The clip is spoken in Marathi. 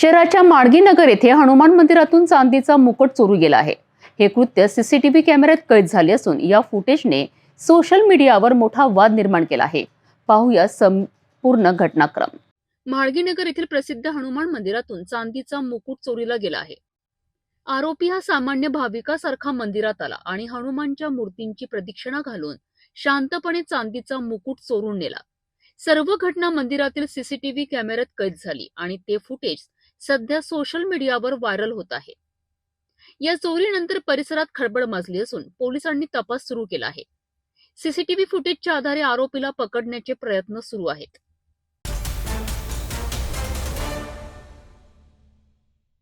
शहराच्या माडगीनगर येथे हनुमान मंदिरातून चांदीचा मुकुट चोरू गेला आहे. हे कृत्य सीसीटीव्ही कॅमेऱ्यात कैद झाले असून या फुटेजने सोशल मीडियावर मोठा वाद निर्माण केला आहे. पाहूया संपूर्ण घटनाक्रम. म्हाळगीनगर येथील प्रसिद्ध हनुमान मंदिरातून चांदीचा मुकुट चोरीला गेला आहे. आरोपी हा सामान्य भाविकासारखा मंदिरात आला आणि हनुमानच्या मूर्तींची प्रदक्षिणा घालून शांतपणे चांदीचा मुकुट चोरून नेला. सर्व घटना मंदिरातील सीसीटीव्ही कॅमेऱ्यात कैद झाली आणि ते फुटेज सध्या सोशल मीडियावर व्हायरल होत आहे. या चोरीनंतर परिसरात खळबळ माजली असून पोलिसांनी तपास सुरू केला आहे. सीसीटीव्ही फुटेजच्या आधारे आरोपीला पकडण्याचे प्रयत्न सुरू आहेत.